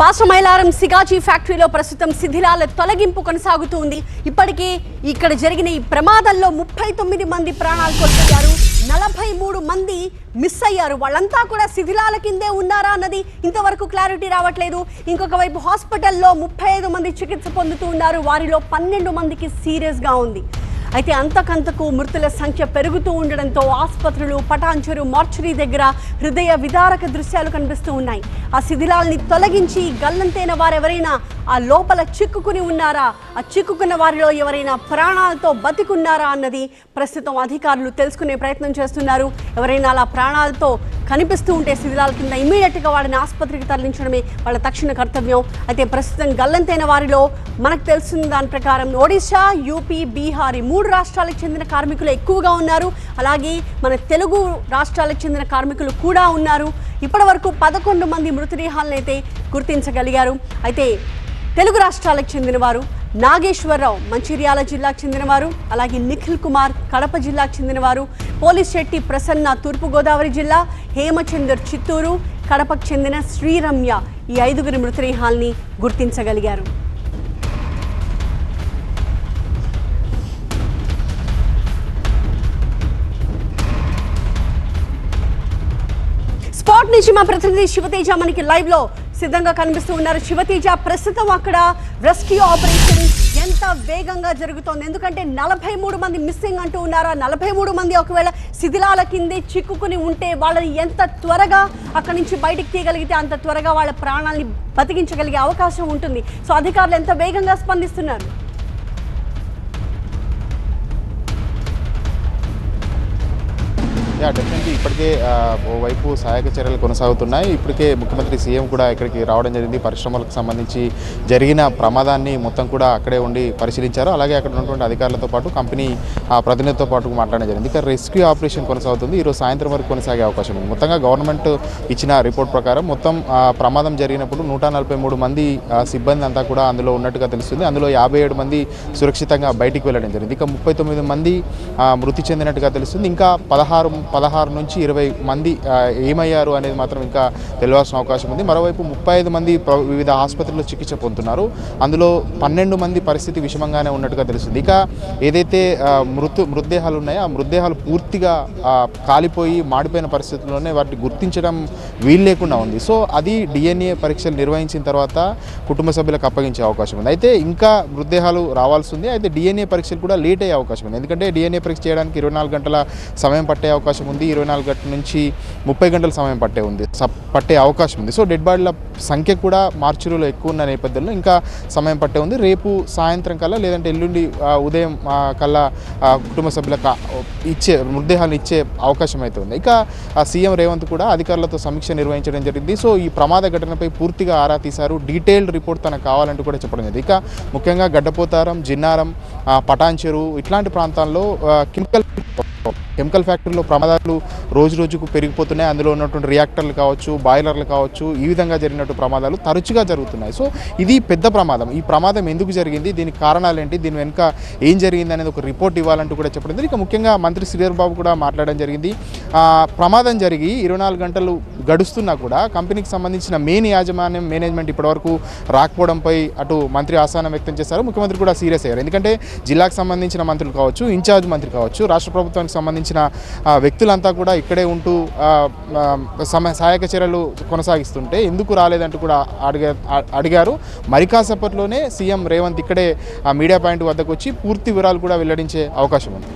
పాసమైలారం సిగాజీ ఫ్యాక్టరీలో ప్రస్తుతం శిథిలాల తొలగింపు కొనసాగుతుంది. ఇప్పటికే ఇక్కడ జరిగిన ఈ ప్రమాదంలో ముప్పై తొమ్మిది మంది ప్రాణాలు కోల్పోయారు. నలభై మూడు మంది మిస్ అయ్యారు. వాళ్ళంతా కూడా శిథిలాల కిందే ఉన్నారా అన్నది ఇంతవరకు క్లారిటీ రావట్లేదు. ఇంకొక వైపు హాస్పిటల్లో ముప్పై ఐదు మంది చికిత్స పొందుతూ ఉన్నారు. వారిలో పన్నెండు మందికి సీరియస్గా ఉంది. అయితే అంతకంతకు మృతుల సంఖ్య పెరుగుతూ ఉండడంతో ఆసుపత్రులు పటాంచురు మార్చురీ దగ్గర హృదయ విదారక దృశ్యాలు కనిపిస్తూ ఉన్నాయి. ఆ శిథిలాల్ని తొలగించి గల్లంతైన వారెవరైనా ఆ లోపల చిక్కుకుని ఉన్నారా? ఆ చిక్కుకున్న వారిలో ఎవరైనా ప్రాణాలతో బతికున్నారా అన్నది ప్రస్తుతం అధికారులు తెలుసుకునే ప్రయత్నం చేస్తున్నారు. ఎవరైనా అలా ప్రాణాలతో కనిపిస్తూ ఉంటే శిథిలాల కింద ఇమీడియట్గా వాళ్ళని ఆసుపత్రికి తరలించడమే వాళ్ళ తక్షణ కర్తవ్యం. అయితే ప్రస్తుతం గల్లంతైన వారిలో మనకు తెలుస్తున్న దాని ప్రకారం ఒడిశా యూపీ బీహార్ ఈ మూడు రాష్ట్రాలకు చెందిన కార్మికులు ఎక్కువగా ఉన్నారు. అలాగే మన తెలుగు రాష్ట్రాలకు చెందిన కార్మికులు కూడా ఉన్నారు. ఇప్పటి వరకు పదకొండు మంది మృతదేహాలను అయితే గుర్తించగలిగారు. అయితే తెలుగు రాష్ట్రాలకు చెందినవారు నాగేశ్వరరావు మంచిర్యాల జిల్లాకు చెందినవారు. అలాగే నిఖిల్ కుమార్ కడప జిల్లాకు చెందినవారు. పోలీస్ శెట్టి ప్రసన్న తూర్పుగోదావరి జిల్లా. హేమచందర్ చిత్తూరు. కడపకు చెందిన శ్రీరమ్య ఈ ఐదుగురి మృతదేహాల్ని గుర్తించగలిగారు. స్పాట్ నుంచి మా ప్రతినిధి శివతేజ మనకి లైవ్లో సిద్ధంగా కనిపిస్తూ ఉన్నారు. శివతేజ ప్రస్తుతం అక్కడ రెస్క్యూ ఆపరేషన్ ఎంత వేగంగా జరుగుతోంది? ఎందుకంటే నలభై మూడు మంది మిస్సింగ్ అంటూ ఉన్నారా? నలభై మూడు మంది ఒకవేళ శిథిలాల కిందే చిక్కుకుని ఉంటే వాళ్ళని ఎంత త్వరగా అక్కడి నుంచి బయటికి తీయగలిగితే అంత త్వరగా వాళ్ళ ప్రాణాలని బతికించగలిగే అవకాశం ఉంటుంది. సో అధికారులు ఎంత వేగంగా స్పందిస్తున్నారు? యా డెఫినెట్లీ ఇప్పటికే ఓవైపు సహాయక చర్యలు కొనసాగుతున్నాయి. ఇప్పటికే ముఖ్యమంత్రి సీఎం కూడా ఇక్కడికి రావడం జరిగింది. పరిశ్రమలకు సంబంధించి జరిగిన ప్రమాదాన్ని మొత్తం కూడా అక్కడే ఉండి పరిశీలించారు. అలాగే అక్కడ ఉన్నటువంటి అధికారులతో పాటు కంపెనీ ఆ, ప్రతినిధితో పాటు మాట్లాడడం జరిగింది. ఇక రెస్క్యూ ఆపరేషన్ కొనసాగుతుంది. ఈరోజు సాయంత్రం వరకు కొనసాగే అవకాశం ఉంది. మొత్తంగా గవర్నమెంట్ ఇచ్చిన రిపోర్ట్ ప్రకారం మొత్తం ప్రమాదం జరిగినప్పుడు నూట నలభై మూడు మంది సిబ్బంది అంతా కూడా అందులో ఉన్నట్టుగా తెలుస్తుంది. అందులో యాభై ఏడు మంది సురక్షితంగా బయటికి వెళ్ళడం జరిగింది. ఇక ముప్పై తొమ్మిది మంది మృతి చెందినట్టుగా తెలుస్తుంది. ఇంకా పదహారు పదహారు నుంచి ఇరవై మంది ఏమయ్యారు అనేది మాత్రం ఇంకా తెలియాల్సిన అవకాశం ఉంది. మరోవైపు ముప్పై ఐదు మంది వివిధ ఆసుపత్రుల్లో చికిత్స పొందుతున్నారు. అందులో పన్నెండు మంది పరిస్థితి విషమంగానే ఉన్నట్టుగా తెలుస్తుంది. ఇక ఏదైతే మృతు మృతదేహాలు ఉన్నాయో ఆ మృతదేహాలు పూర్తిగా కాలిపోయి మాడిపోయిన పరిస్థితుల్లోనే వాటిని గుర్తించడం వీలు లేకుండా ఉంది. సో అది డిఎన్ఏ పరీక్షలు నిర్వహించిన తర్వాత కుటుంబ సభ్యులకు అప్పగించే అవకాశం ఉంది. అయితే ఇంకా మృతదేహాలు రావాల్సి ఉంది. అయితే డిఎన్ఏ పరీక్షలు కూడా లేట్ అయ్యే అవకాశం ఉంది. ఎందుకంటే డిఎన్ఏ పరీక్ష చేయడానికి ఇరవై నాలుగు గంటల సమయం పట్టే అవకాశం ఉంది. ఇరవై నాలుగు గంటల నుంచి ముప్పై గంటల సమయం పట్టే ఉంది. పట్టే అవకాశం ఉంది. సో డెడ్ బాడీల సంఖ్య కూడా మార్చురీలో ఎక్కువ ఉన్న నేపథ్యంలో ఇంకా సమయం పట్టే ఉంది. రేపు సాయంత్రం కల్లా లేదంటే ఎల్లుండి ఉదయం కల్లా కుటుంబ సభ్యులకు ఇచ్చే మృతదేహాలను ఇచ్చే అవకాశం అయితే ఉంది. ఇక సీఎం రేవంత్ కూడా అధికారులతో సమీక్ష నిర్వహించడం జరిగింది. సో ఈ ప్రమాద ఘటనపై పూర్తిగా ఆరా తీశారు. డీటెయిల్డ్ రిపోర్ట్ తనకు కావాలంటూ కూడా చెప్పడం జరిగింది. ఇక ముఖ్యంగా గడ్డపోతారం జిన్నారం పటాన్చెరు ఇట్లాంటి ప్రాంతాల్లో కెమికల్ కెమికల్ ఫ్యాక్టరీలో ప్రమాదాలు రోజు రోజుకు పెరిగిపోతున్నాయి. అందులో ఉన్నటువంటి రియాక్టర్లు కావచ్చు బాయిలర్లు కావచ్చు ఈ విధంగా జరిగినట్టు ప్రమాదాలు తరచుగా జరుగుతున్నాయి. సో ఇది పెద్ద ప్రమాదం. ఈ ప్రమాదం ఎందుకు జరిగింది? దీనికి కారణాలు ఏంటి దీని వెనుక ఏం జరిగింది అనేది ఒక రిపోర్ట్ ఇవ్వాలంటూ కూడా చెప్పడం ఇక ముఖ్యంగా మంత్రి శ్రీధర్ బాబు కూడా మాట్లాడడం జరిగింది. ప్రమాదం జరిగి ఇరవై నాలుగు గంటలు గడుస్తున్నా కూడా కంపెనీకి సంబంధించిన మెయిన్ యాజమాన్యం మేనేజ్మెంట్ ఇప్పటివరకు రాకపోవడంపై అటు మంత్రి ఆసానం వ్యక్తం చేశారు. ముఖ్యమంత్రి కూడా సీరియస్ అయ్యారు. ఎందుకంటే జిల్లాకు సంబంధించిన మంత్రులు కావచ్చు ఇన్ఛార్జ్ మంత్రి కావచ్చు రాష్ట్ర ప్రభుత్వానికి సంబంధించిన సంబంధించిన వ్యక్తులంతా కూడా ఇక్కడే ఉంటూ సమ సహాయక చర్యలు కొనసాగిస్తుంటే ఎందుకు రాలేదంటూ కూడా అడిగా అడిగారు. మరి కాసేపట్లోనే సీఎం రేవంత్ ఇక్కడే మీడియా పాయింట్ వద్దకు వచ్చి పూర్తి వివరాలు కూడా వెల్లడించే అవకాశం ఉంది.